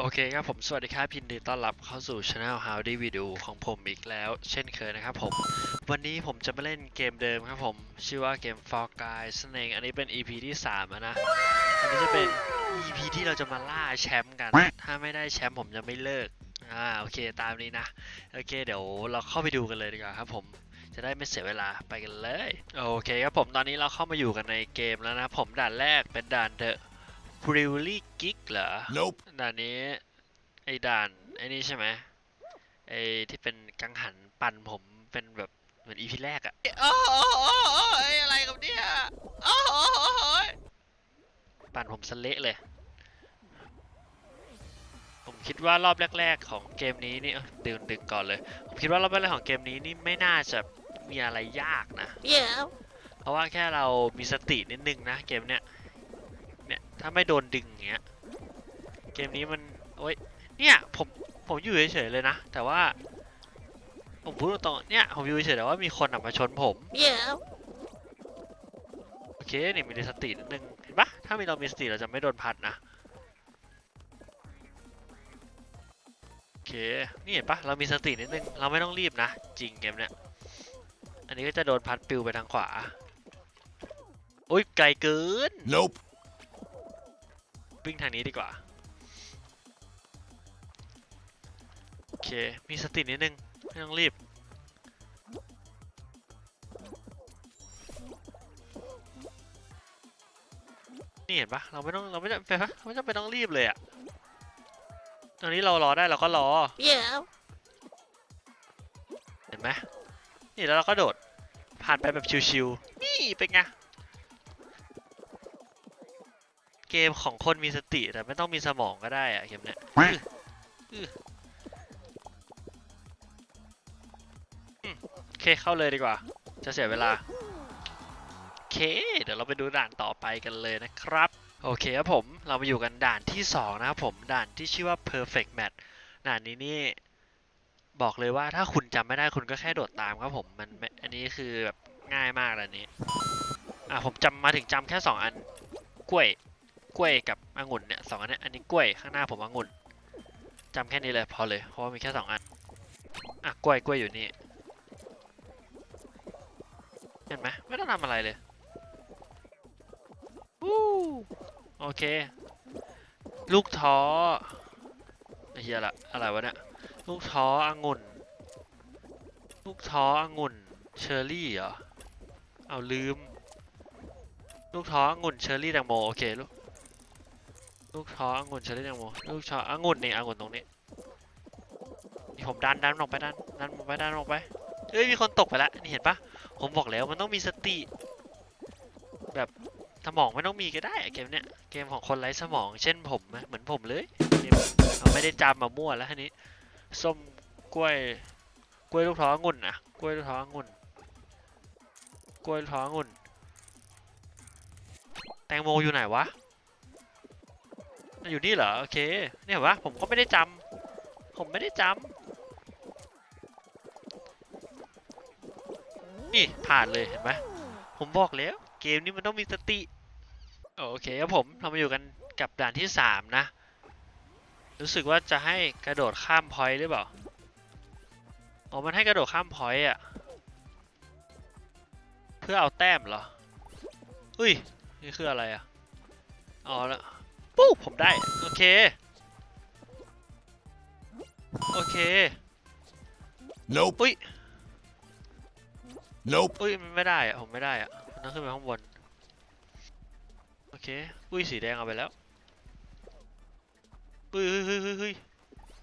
โอเคครับผมสวัสดีครับยินดีต้อนรับเข้าสู่ช anel Howdy Video ของผมอีกแล้ว เช่นเคยนะครับผม วันนี้ผมจะมาเล่นเกมเดิมครับผม ชื่อว่าเกม Fall Guys นั่นเองอันนี้เป็น EP ที่3อะนะ อันนี้จะเป็น EP ที่เราจะมาล่าแชมป์กัน ถ้าไม่ได้แชมป์ผมจะไม่เลิก อ่าโอเคตามนี้นะ โอเคเดี๋ยวเราเข้าไปดูกันเลยดีกว่าครับผมจะได้ไม่เสียเวลาไปกันเลย โอเคครับผมตอนนี้เราเข้ามาอยู่กันในเกมแล้วนะผมด่านแรกเป็นด่าน The b r e w l y Geek เหรอ Nope. ด่านนี้ ไอ้ด่านไอ้นี่ใช่ไหมไอ้ที่เป็นกังหันปั่นผมเป็นแบบเหมือนอีพีแรกอะโอ้โหอะไรกับเนี่ยโอ้โหปั่นผมสะเละเลย ผมคิดว่ารอบแรก ๆ ของเกมนี้นี่เอ้ยดึงดึงก่อนเลย ผมคิดว่ารอบแรกๆของเกมนี้นี่ไม่น่าจะมีอะไรยากนะ Yeah. เพราะว่าแค่เรามีสตินิดนึงนะเกมเนี้ย เนี่ย ถ้าไม่โดนดึงอย่างเงี้ย เกมนี้มันโอ้ยเนี่ยผมผมอยู่เฉยๆเลยนะ แต่ว่า ผมพูดตรงๆเนี่ยผมอยู่เฉยๆแต่ว่ามีคนอะมาชนผม Yeah. โอเคนี่มีสตินิดนึงเห็นปะถ้ามีเรามีสติเราจะไม่โดนพัดนะโอเคนี่เห็นปะเรามีสตินิดนึงเราไม่ต้องรีบนะ จริงเกมเนี้ยอันนี้ก็จะโดนพัดปิวไปทางขวาอุ้ยไกลเกิน Nope. วิ่งทางนี้ดีกว่า โอเค มีสตินิดนึง ไม่ต้องรีบ นี่เห็นปะเราไม่ต้อง เราไม่จำเป็นปะเราไม่จำเป็นต้องรีบเลยอะตอนนี้เรารอได้เราก็รอ Yeah. เห็นไหมนี่แล้วเราก็โดด ผ่านไปแบบชิวๆนี่เป็นไง เกมของคนมีสติแต่ไม่ต้องมีสมองก็ได้อะเกมเนี้ยโอเคเข้าเลยดีกว่า จะเสียเวลา โอเค เดี๋ยวเราไปดูด่านต่อไปกันเลยนะครับ โอเคครับผมเรามาอยู่กันด่านที่ 2 นะครับผมด่านที่ชื่อว่า perfect match ด่านนี้นี่บอกเลยว่าถ้าคุณจำไม่ได้คุณก็แค่โดดตามครับผมมันอันนี้คือแบบง่ายมากเลยอันนี้ อะผมจำมาถึงจำแค่ 2 อันกล้วย กล้วยกับองุ่นเนี่ยสองอันเนี้ยอันนี้กล้วยข้างหน้าผมองุ่นจำแค่นี้เลยพอเลยเพราะว่ามีแค่สองอันอะกล้วยกล้วยอยู่นี่เห็นไหมไม่ต้องทำอะไรเลยวู้โอเค ลูกท้อไอ้เฮียละอะไรวะเนี่ยลูกท้อองุ่น ลูกท้อองุ่นเชอร์รี่เหรอเอาลืม ลูกท้อองุ่นเชอร์รี่แตงโมโอเคลูก ลูกท้อองุ่นเชอร์รี่แตงโมลูกท้อองุ่นนี่องุ่นตรงนี้นี่ผมดันดันออกไปดันดันออกไปดันออกไปเอ้ยมีคนตกไปแล้วนี่เห็นปะผมบอกแล้วมันต้องมีสติ แบบสมองไม่ต้องมีก็ได้เกมเนี้ยเกมของคนไร้สมอง เช่นผมนะเหมือนผมเลยเกมเอาไม่ได้จำมามั่วแล้วทีนี้ส้มกล้วยกล้วยลูกท้อองุ่นนะกล้วยลูกท้อองุ่นกล้วยลูกท้อองุ่นแตงโมอยู่ไหนวะ อยู่นี่เหรอ โอเค เนี่ยเห็นปะผมก็ไม่ได้จำผมไม่ได้จำนี่ผ่านเลยเห็นไหมผมบอกแล้ว เกมนี้มันต้องมีสติ โอเคครับผมเรามาอยู่กันกับด่านที่สามนะ รู้สึกว่าจะให้กระโดดข้ามพอยต์หรือเปล่าอ๋อมันให้กระโดดข้ามพอยต์อะเพื่อเอาแต้มเหรอ อุ้ย นี่คืออะไรอะ อ๋อแล้ว ปุ๊บผมได้ โอเค โอเค Nope. อุ้ย Nope. อุ้ยมันไม่ได้อะผมไม่ได้อะมันต้องขึ้นไปข้างบน โอเค อุ้ยสีแดงเอาไปแล้วอุ้ยเฮ้ยเฮ้ยเฮ้ยเฮ้ย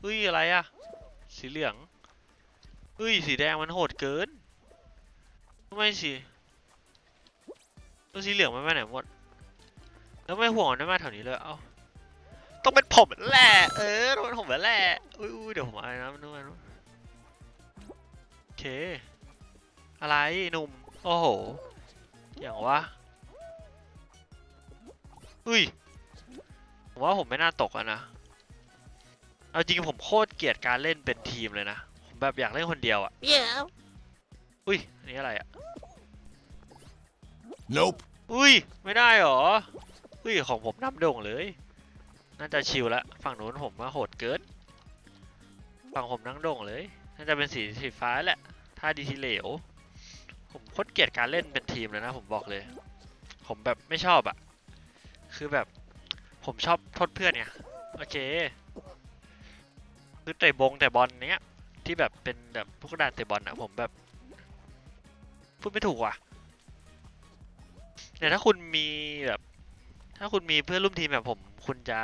อุ้ยอะไรอะสีเหลืองอุ้ยสีแดงมันโหดเกินทำไมสีตัวสีเหลืองมันไปไหนหมด แล้วไม่ห่วงมันไม่มาแถวนี้เลย เอ้า ต้องเป็นผมแหละเออต้องเป็นผมแหละอุ้ยอุ้ยเดี๋ยวผมอะไรนะมันนู่นมันนู่นโอเค อะไรหนุ่มโอ้โหอย่างวะอุ้ยผมว่าผมไม่น่าตกอะนะเอาจริงผมโคตรเกลียดการเล่นเป็นทีมเลยนะผมแบบอยากเล่นคนเดียวอะ Yeah. อุ้ยอันนี้อะไรอะ Nope. อุ้ย ไม่ได้หรอ อุ้ย ของผมน้ำโด่งเลย น่าจะชิลละฝั่งนู้นผมว่าโหดเกินฝั่งผมนั่งโด่งเลย น่าจะเป็นสีสีฟ้าแหละ ถ้าดีทีเหลว ผมโคตรเกลียดการเล่นเป็นทีมเลยนะ ผมบอกเลย ผมแบบไม่ชอบอะคือแบบผมชอบโทษเพื่อนไงโอเคคือเตะบงแต่บอลเนี้ยที่แบบเป็นแบบพวกกระดานเตะบอลอะผมแบบ พูดไม่ถูกว่ะแต่ถ้าคุณมีแบบ ถ้าคุณมีเพื่อนร่วมทีมแบบผม คุณจะ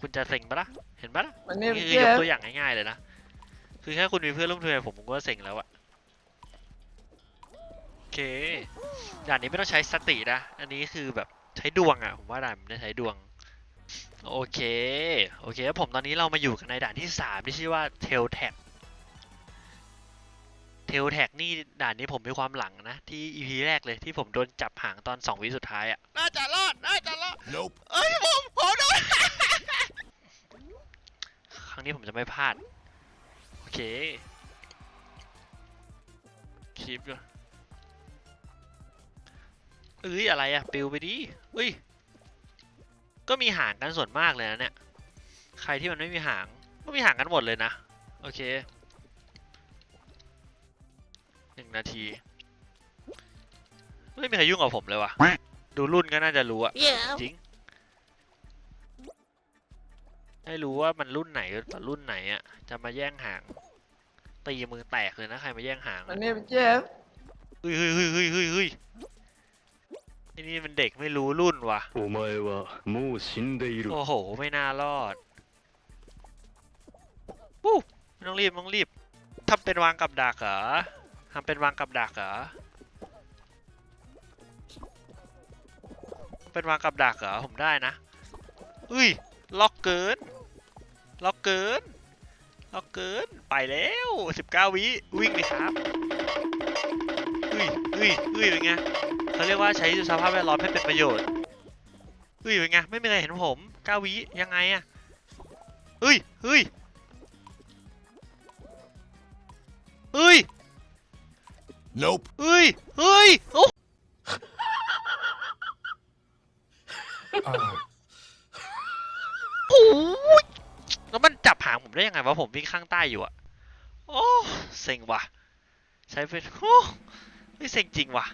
คุณจะเซ็งปะล่ะเห็นปะล่ะ My name นี่ is คือยก Jeff. ตัวอย่างง่ายๆเลยนะคือแค่คุณมีเพื่อนร่วมทีมแบบผมผมก็เซ็งแล้วอะโอเคด่านนี้ไม่ต้องใช้สตินะอันนี้คือแบบใช้ดวงอะผมว่าด่านมันได้ใช้ดวงโอเค โอเคครับผมตอนนี้เรามาอยู่กันในด่านที่สามที่ชื่อว่า Tail Tag Tail Tag นี่ด่านนี้ผมมีความหลังนะ ที่ EP แรกเลยที่ผมโดนจับหางตอนสองวิสุดท้ายอะน่าจะรอด น่าจะรอด Nope. เอ้ยผมผมโดน ครั้งนี้ผมจะไม่พลาด โอเคคลิปก่อนเอ้ยอะไรอะปิวไปดิเฮ้ย ก็มีหางกันส่วนมากเลยนะเนี่ย ใครที่มันไม่มีหางก็มีหางกันหมดเลยนะ โอเค หนึ่งนาที ไม่มีใครยุ่งกับผมเลยว่ะ ดูรุ่นก็น่าจะรู้อะจริง ให้รู้ว่ามันรุ่นไหนต่อรุ่นไหนอะจะมาแย่งหางตีมือแตกเลยนะใครมาแย่งหางอันนี้เจ็บเฮ้ยเฮ้ยเฮ้ยเฮ้ยเฮ้ยเฮ้ยไอ้นี่มันเด็กไม่รู้รุ่นว่ะโอ้โห ไม่น่ารอดวู้ต้องรีบต้องรีบทำเป็นวางกับดักเหรอ ทำเป็นวางกับดักเหรอ เป็นวางกับดักเหรอ ผมได้นะ อุ้ย ล็อกเกิน ล็อกเกิน ล็อกเกิน ไปแล้ว 19 วิ วิ่งเลยครับ อุ้ยอุ้ยอุ้ยเป็นไงเขาเรียกว่าใช้สภาพแวดล้อมให้เป็นประโยชน์เฮ้ยเป็นไง ไม่มีใครเห็นผมเก้าวิ ยังไงอะเฮ้ยเฮ้ยเฮ้ย Nope. เฮ้ย เฮ้ยโอ้โหแล้วมันจับหางผมได้ยังไงวะผมวิ่งข้างใต้อยู่อะโอ้เซ็งว่ะ ใช้เป็นโอ้ไม่เซ็งจริงว่ะ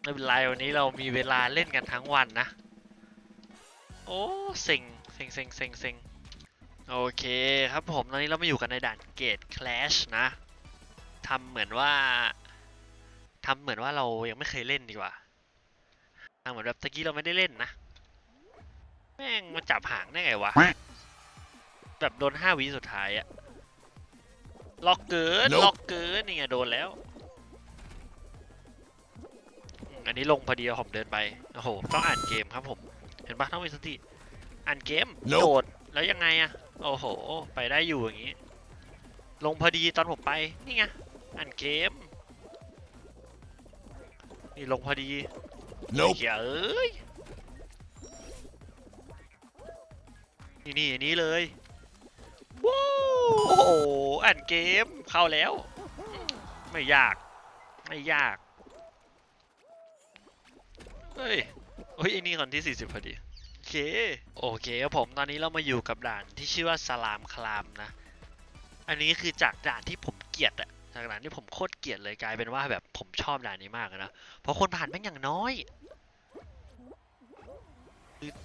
ไม่เป็นไรวันนี้เรามีเวลาเล่นกันทั้งวันนะ โอ้เซ็งเซ็งเซ็งเซ็งเซ็งโอเคครับผมตอนนี้เรามาอยู่กันในด่านเกตคลาชนะ ทำเหมือนว่าทำเหมือนว่าเรายังไม่เคยเล่นดีกว่าทำเหมือนแบบตะกี้เราไม่ได้เล่นนะ แม่งมาจับหางได้ไงวะ แบบโดนห้าวิสุดท้ายอะล็อกเกิน Nope ล็อกเกินนี่ไงโดนแล้วอืมอันนี้ลงพอดีผมเดินไป โอ้โห ต้องอ่านเกมครับผม เห็นปะต้องมีสติ อ่านเกม Nope โดด แล้วยังไงอะโอ้โห ไปได้อยู่อย่างนี้ ลงพอดีตอนผมไป นี่ไง อ่านเกม นี่ลงพอดี Nope. เหี้ยเอ้ย นี่นี่อันนี้เลยว้าวโอ้โหอ่านเกมเข้าแล้ว ไม่ยาก ไม่ยาก เฮ้ยเฮ้ยไอ้นี่คนที่ 40 พอดี โอเค โอเคครับผม ตอนนี้เรามาอยู่กับด่านที่ชื่อว่าสลามคลามนะ อันนี้คือจากด่านที่ผมเกลียดอะ จากด่านที่ผมโคตรเกลียดเลยกลายเป็นว่าแบบผมชอบด่านนี้มากนะ เพราะคนผ่านแม่งอย่างน้อย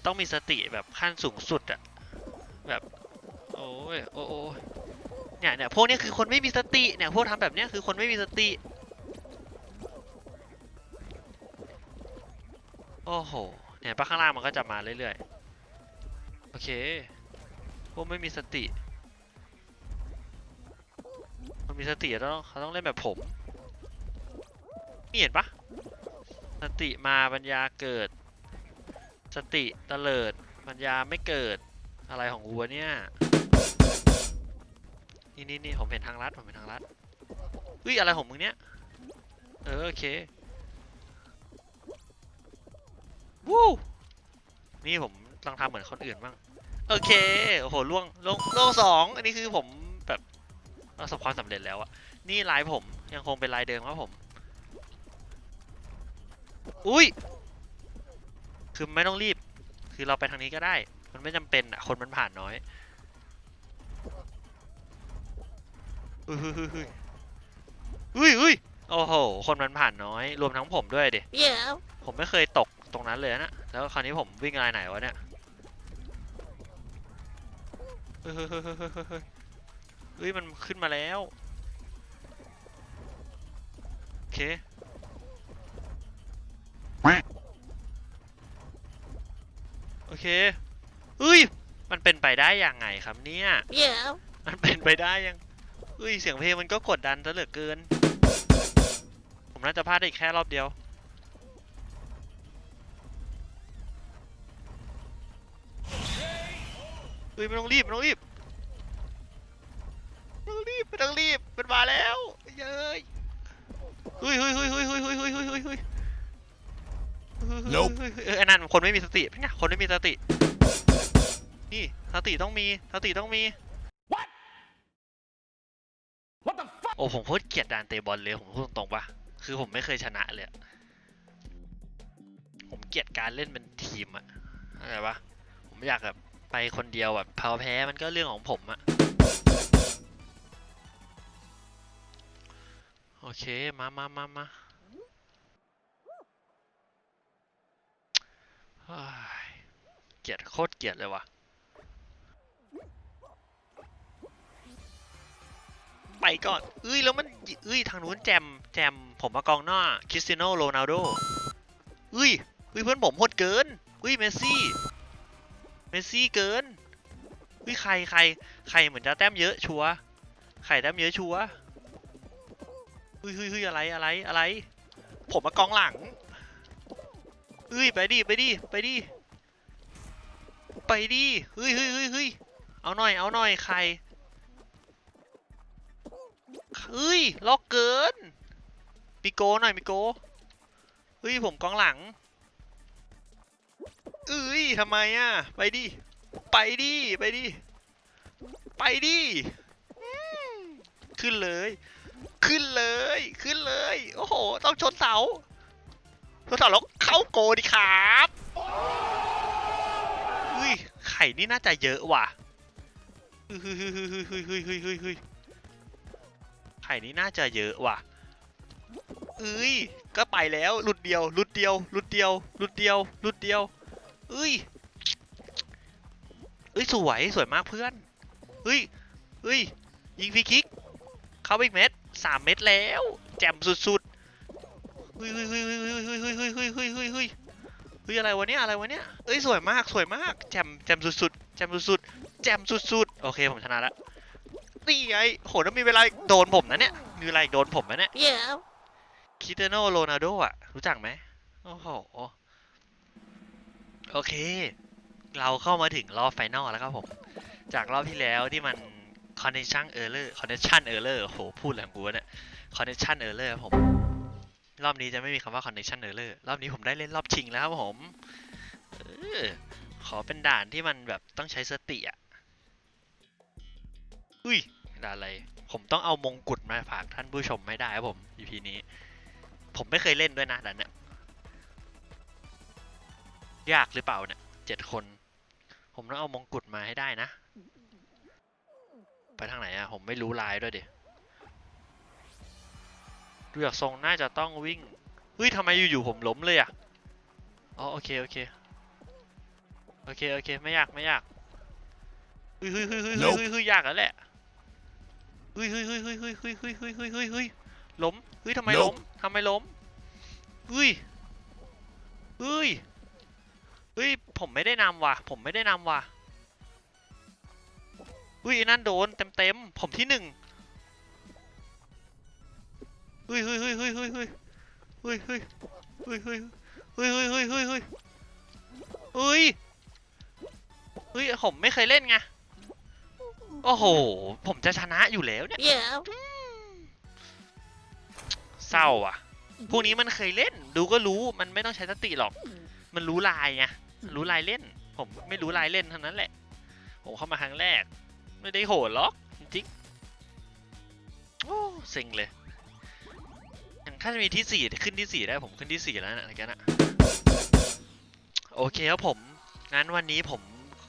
ต้องมีสติแบบขั้นสูงสุดอะแบบ โอ้ยโอ้โอเนี่ยเนี่ยพวกนี้คือคนไม่มีสติเนี่ยพวกทำแบบเนี้ยคือคนไม่มีสติ โอ้โหเนี่ยปะข้างล่างมันก็จะมาเรื่อยๆ โอเคพวกไม่มีสติ มีสติแล้วเขาต้องเล่นแบบผมเห็นปะสติมาปัญญาเกิด สติเตลิดปัญญาไม่เกิดอะไรของวัวเนี่ยนี่นี่นี่ผมเห็นทางลัดผมเห็นทางลัดเฮ้ยอะไรของมึงเนี่ยเออโอเควู้นี่ผมต้องทำเหมือนคนอื่นบ้างโอเคโอ้โหล่วงล่วงล่วงสองอันนี้คือผม ประสบความสำเร็จแล้วอะนี่ลายผมยังคงเป็นลายเดิมครับผม อุ้ย คือไม่ต้องรีบ คือเราไปทางนี้ก็ได้ มันไม่จำเป็นอะคนมันผ่านน้อยอุ้ยเฮ้ยเฮ้ยเฮ้ยเฮ้ยโอ้โห คนมันผ่านน้อย รวมทั้งผมด้วยดิ Yeah. ผมไม่เคยตกตรงนั้นเลยนะ แล้วคราวนี้ผมวิ่งอะไรไหนวะเนี่ย เฮ้ยมันขึ้นมาแล้ว โอเคโอเคเฮ้ย มันเป็นไปได้ยังไงครับเนี่ยเดี๋มันเป็นไปได้ยังเฮ้ย เสียงเพลงมันก็กดดันซะเหลือเกิน ผมน่าจะพลาดได้อีกแค่รอบเดียว เฮ้ยไม่ต้องรีบไม่ต้องรีบ ต้องรีบไม่ต้องรีบมันมาแล้วเย้ยเฮ้ยเฮ้ยเฮ้ยเฮ้ยเฮ้ยเฮ้ยเฮ้ยเฮ้ยเฮ้ยเฮ้ย Nope เฮ้ยเฮ้ยเออไอ้นั่นคนไม่มีสติเป็นไงคนไม่มีสตินี่สติต้องมีสติต้องมีโอ้ผมโคตรเกลียดด่านเตะบอลเลยผมพูดตรงๆปะคือผมไม่เคยชนะเลยอะผมเกลียดการเล่นเป็นทีมอะอะไรปะผมอยากแบบไปคนเดียวแบบแพ้แพ้มันก็เรื่องของผมอะ โอเค มามามามาเกลียดโคตรเกลียดเลยว่ะ ไปก่อน เอ้ย แล้วมัน เอ้ย ทางนู้นแจม แจม ผมมากองหน้า คริสเตียโนโรนัลโดเอ้ยเอ้ย เพื่อนผมโหดเกินเอ้ย เมสซี่ เมสซี่เกินเอ้ย ใครใคร ใครเหมือนจะแต้มเยอะชัว ใครแต้มเยอะชัว เฮ้ยเฮ้ยเฮ้ยอะไรอะไรอะไร ผมมากองหลังเอ้ยไปดิไปดิไปดิไปดิเฮ้ยเฮ้ยเฮ้ยเฮ้ยเอาหน่อยเอาหน่อยใครเฮ้ยล็อกเกินมีโกหน่อยมีโกเฮ้ยผมกองหลังเอ้ยทำไมอะไปดิไปดิไปดิไปดิขึ้นเลย ขึ้นเลย ขึ้นเลย โอ้โห ต้องชนเสาชนเสาแล้วเข้าโกดีครับอุ้ย ไข่นี่น่าจะเยอะว่ะไข่นี่น่าจะเยอะว่ะเอ้ย ก็ไปแล้วหลุดเดียวหลุดเดียวหลุดเดียวหลุดเดียวหลุดเดียวเอ้ยเอ้ยสวยสวยมากเพื่อนเอ้ยเอ้ยยิงฟรีคิก เข้าไปอีกเม็ด สามเม็ดแล้ว แจ่มสุดๆเฮ้ยเฮ้ยเฮ้ยเฮ้ยเฮ้ยเฮ้ยเฮ้ยเฮ้ยเฮ้ยเฮ้ยเฮ้ยเฮ้ยอะไรวะเนี่ยอะไรวะเนี่ยเอ้ยสวยมากสวยมากแจ่มแจ่มสุดๆแจ่มสุดๆแจ่มสุดๆโอเคผมชนะแล้วนี่ไงโหแล้วมีเวลาโดนผมนะเนี่ยมีเวลาอีกโดนผมนะเนี่ย Yeah. คริสเตียโนโรนัลโดอะรู้จักไหมโอ้โหโอเค เราเข้ามาถึงรอบไฟนอลแล้วครับผม จากรอบที่แล้วที่มัน connection error connection error โอ้โหพูดแหลงกูวะเนี่ย connection error ครับผม รอบนี้จะไม่มีคำว่า connection error รอบนี้ผมได้เล่นรอบชิงแล้วครับผมออขอเป็นด่านที่มันแบบต้องใช้สติอะ อุ้ยด่านอะไร ผมต้องเอามงกุฎมาฝากท่านผู้ชมไม่ได้ครับผม EP นี้ ผมไม่เคยเล่นด้วยนะด่านเนี้ยยากหรือเปล่าเนี่ยเจ็ดคน ผมต้องเอามงกุฎมาให้ได้นะ ไปทางไหนอะผมไม่รู้ลายด้วยดิดูจากทรงน่าจะต้องวิ่งเฮ้ยทำไมอยู่ๆผมล้มเลยอะอ๋อโอเคโอเคโอเคโอเคไม่ยากไม่ยากเฮ้ยเฮ้ยเฮ้ยเฮ้ยเฮ้ยเฮ้ยเฮ้ยยากแล้วแหละเฮ้ยเฮ้ยเฮ้ยเฮ้ยเฮ้ยเฮ้ยเฮ้ยเฮ้ยเฮ้ยเฮ้ยเฮ้ยล้มเฮ้ยทำไม Nope ล้มทำไมล้มเฮ้ยเฮ้ยเฮ้ยผมไม่ได้นำว่ะผมไม่ได้นำว่ะ เฮ้ยนั่นโดนเต็มเต็มๆผมที่หนึ่งเฮ้ยเฮ้ยเฮ้ยเฮ้ยเฮ้ยเฮ้ยเฮ้ยเฮ้ยเฮ้ยเฮ้ยเฮ้ยเฮ้ยเฮ้ยเฮ้ยเฮ้ยเฮ้ยผมไม่เคยเล่นไงโอ้โห ผมจะชนะอยู่แล้วเนี่ยเศร้าอะพวกนี้มันเคยเล่น ดูก็รู้มันไม่ต้องใช้สติหรอก มันรู้ลายไงรู้ลายเล่น ผมไม่รู้ลายเล่นเท่านั้นแหละ ผมเข้ามาครั้งแรก ไม่ได้โหดหรอกจริงโอ้เซ็งเลยอย่างถ้าจะมีที่สี่ขึ้นที่สี่ได้ผมขึ้นที่สี่แล้วนะอะไรกันอะโอเคครับผม งั้นวันนี้ผม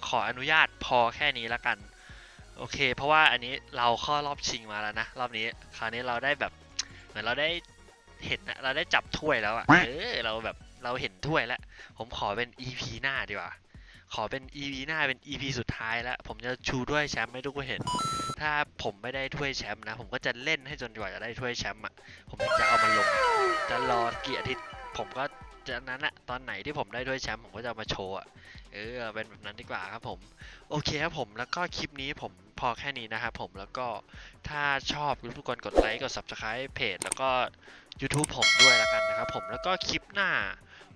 ขออนุญาตพอแค่นี้แล้วกัน โอเค เพราะว่าอันนี้เราข้ารอบชิงมาแล้วนะ รอบนี้ คราวนี้เราได้แบบ เหมือนเราได้เห็นนะเราได้จับถ้วยแล้วอะ เออ เราแบบ เราเห็นถ้วยแล้ว ผมขอเป็น EP หน้าดีกว่า ขอเป็น EP หน้าเป็น EP สุดท้ายแล้ว ผมจะชูถ้วยแชมป์ให้ทุกคนเห็น ถ้าผมไม่ได้ถ้วยแชมป์นะ ผมก็จะเล่นให้จนกว่าจะได้ถ้วยแชมป์อะผมถึงจะเอามันลง จะรอเกี่อาทิผมก็จากนั้นอะตอนไหนที่ผมได้ถ้วยแชมป์ผมก็จะมาโชว์อะเออเป็นแบบนั้นดีกว่าครับผม โอเคครับผมแล้วก็คลิปนี้ผมพอแค่นี้นะครับผมแล้วก็ถ้าชอบทุกคนกดไลค์กด subscribe เพจแล้วก็ YouTube ผมด้วยแล้วกันนะครับผมแล้วก็คลิปหน้า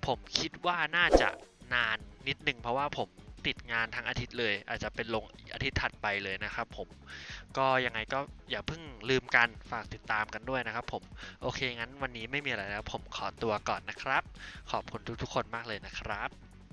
ผมคิดว่าน่าจะ นานนิดนึงเพราะว่าผมติดงานทั้งอาทิตย์เลย อาจจะเป็นลงอาทิตย์ถัดไปเลยนะครับผมก็ยังไงก็อย่าเพิ่งลืมกันฝากติดตามกันด้วยนะครับผมโอเคงั้นวันนี้ไม่มีอะไรแล้วผมขอตัวก่อนนะครับ ขอบคุณทุกๆคนมากเลยนะครับ